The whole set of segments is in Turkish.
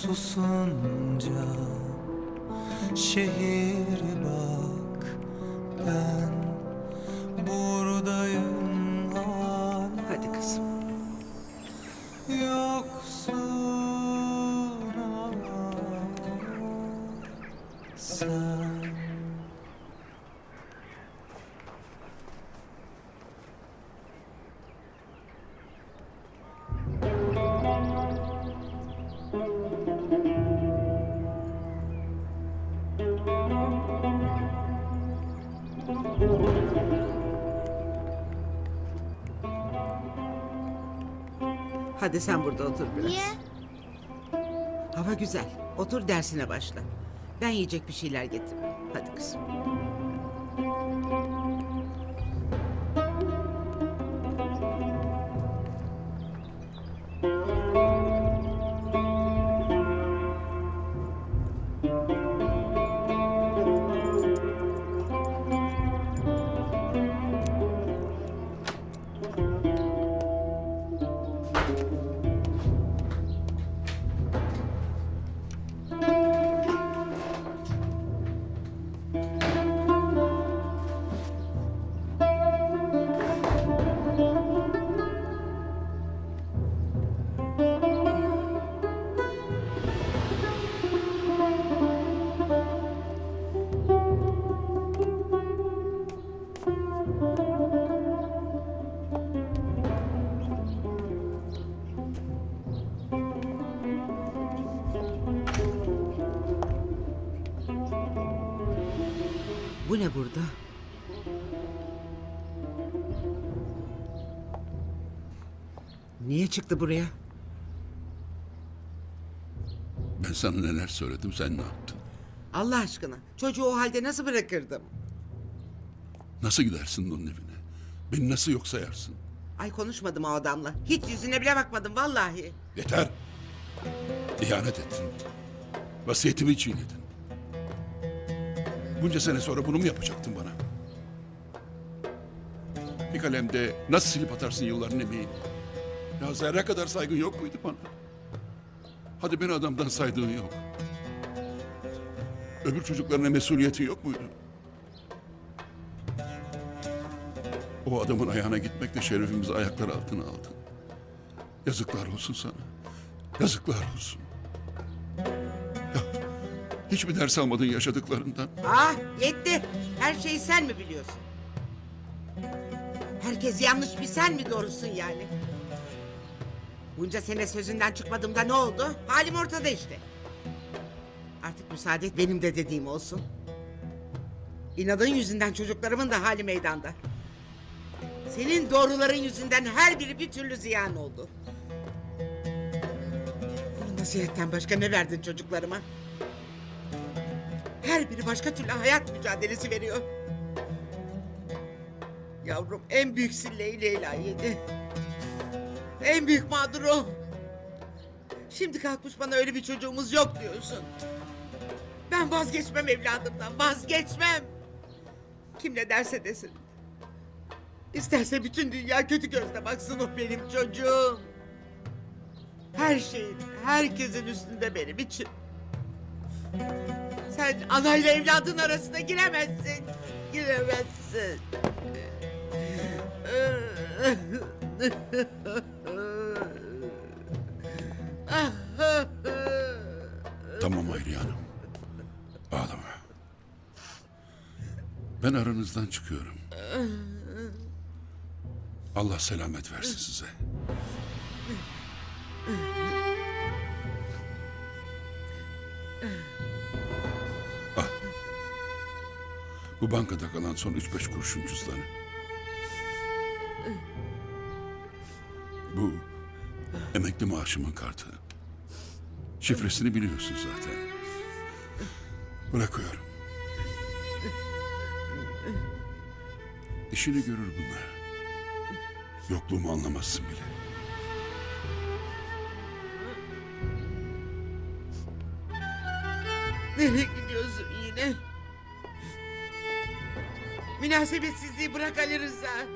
susunca Şehir bak ben buradayım Hadi sen burada otur biraz. Niye? Hava güzel. Otur dersine başla. Ben yiyecek bir şeyler getiririm. Hadi kızım. Bu ne burada? Niye çıktı buraya? Ben sana neler söyledim sen ne yaptın? Allah aşkına. Çocuğu o halde nasıl bırakırdım? Nasıl gidersin onun evine? Beni nasıl yok sayarsın? Ay konuşmadım o adamla. Hiç yüzüne bile bakmadım vallahi. Yeter. İhanet ettin. Vasiyetimi çiğnedin. Bunca sene sonra bunu mu yapacaktın bana? Bir kalemde nasıl silip atarsın yılların emeğini? Ya zerre kadar saygın yok muydu bana? Hadi beni adamdan saydığın yok. Öbür çocuklarına mesuliyetin yok muydu? O adamın ayağına gitmekle şerefimizi ayaklar altına aldın. Yazıklar olsun sana. Yazıklar olsun. Hiç mi ders almadın yaşadıklarından? Ah yetti. Her şeyi sen mi biliyorsun? Herkes yanlış bir sen mi doğrusun yani? Bunca sene sözünden çıkmadığımda ne oldu? Halim ortada işte. Artık müsaade et benim de dediğim olsun. İnadın yüzünden çocuklarımın da hali meydanda. Senin doğruların yüzünden her biri bir türlü ziyan oldu. Bu nasihatten başka ne verdin çocuklarıma? Her biri başka türlü hayat mücadelesi veriyor. Yavrum en büyük silleyi Leyla yedi. En büyük mağdur o. Şimdi kalkmış bana öyle bir çocuğumuz yok diyorsun. Ben vazgeçmem evladımdan, vazgeçmem. Kim ne derse desin. İsterse bütün dünya kötü gözle baksın o benim çocuğum. Her şeyin, herkesin üstünde benim için. Sen anayla evladın arasına giremezsin. Giremezsin. Tamam Hayriye Hanım. Ağlama. Ben aranızdan çıkıyorum. Allah selamet versin size. Bu bankada kalan son üç beş kuruşun cüzdanı. Bu emekli maaşımın kartı. Şifresini biliyorsun zaten. Bırakıyorum. İşini görür bunlar. Yokluğumu anlamazsın bile. Nereye gidiyorsun yine? Münasebetsizliği bırak Ali Rıza.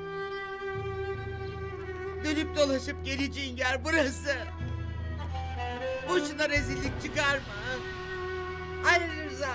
Dönüp dolaşıp geleceğin yer burası. Bu boşuna rezillik çıkarma. Ali Rıza.